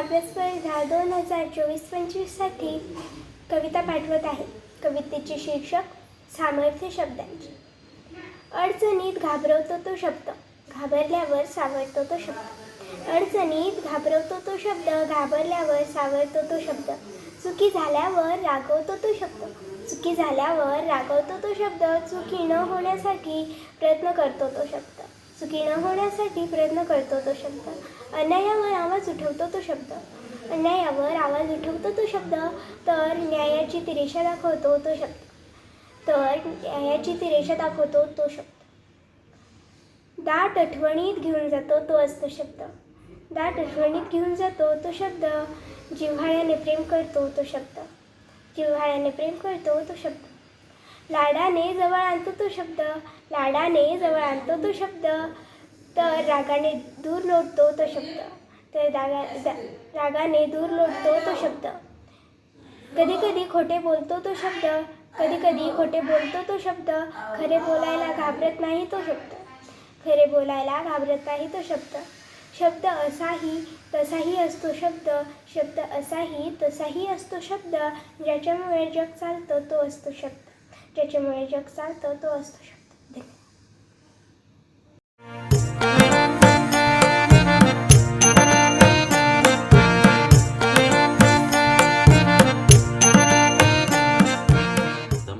काव्यस्पर्धा दोन हजार चोवीस पंचवीससाठी कविता पाठवत आहे. कवितेचे शीर्षक सामर्थ्य शब्दांची. अडचणीत घाबरवतो तो शब्द. घाबरल्यावर सावरतो तो शब्द. अडचणीत घाबरवतो तो शब्द. घाबरल्यावर सावरतो तो शब्द. चुकी झाल्यावर रागवतो तो शब्द. चुकी झाल्यावर रागवतो तो शब्द. चुकी न होण्यासाठी प्रयत्न करतो तो शब्द. चुकी न होण्यासाठी प्रयत्न करतो तो शब्द. अन्यायावर आवाज उठवतो तो शब्द. अन्यायावर आवाज उठवतो तो शब्द तर न्यायाची ती रेषा दाखवतो तो शब्द. तर न्यायाची ती रेषा दाखवतो तो शब्द. दाट आठवणीत घेऊन जातो तो असतो शब्द. दाट आठवणीत घेऊन जातो तो शब्द. जिव्हाळ्याने प्रेम करतो तो शब्द. जिव्हाळ्याने प्रेम करतो तो शब्द. लाडाने जवळ आणतो तो शब्द. लाडाने जवळ आणतो तो शब्द. तर रागाने दूर लोटतो तो शब्द. तर रागा रागाने दूर लोटतो तो शब्द. कधी कधी खोटे बोलतो तो शब्द. कधी कधी खोटे बोलतो तो शब्द. खरे बोलायला घाबरत नाही तो शब्द. खरे बोलायला घाबरत नाही तो शब्द. शब्द असाही तसाही असतो शब्द. शब्द असाही तसाही असतो शब्द. ज्याच्यामुळे जग चालतं तो असतो शब्द. Cacım olacaksan da dost demek.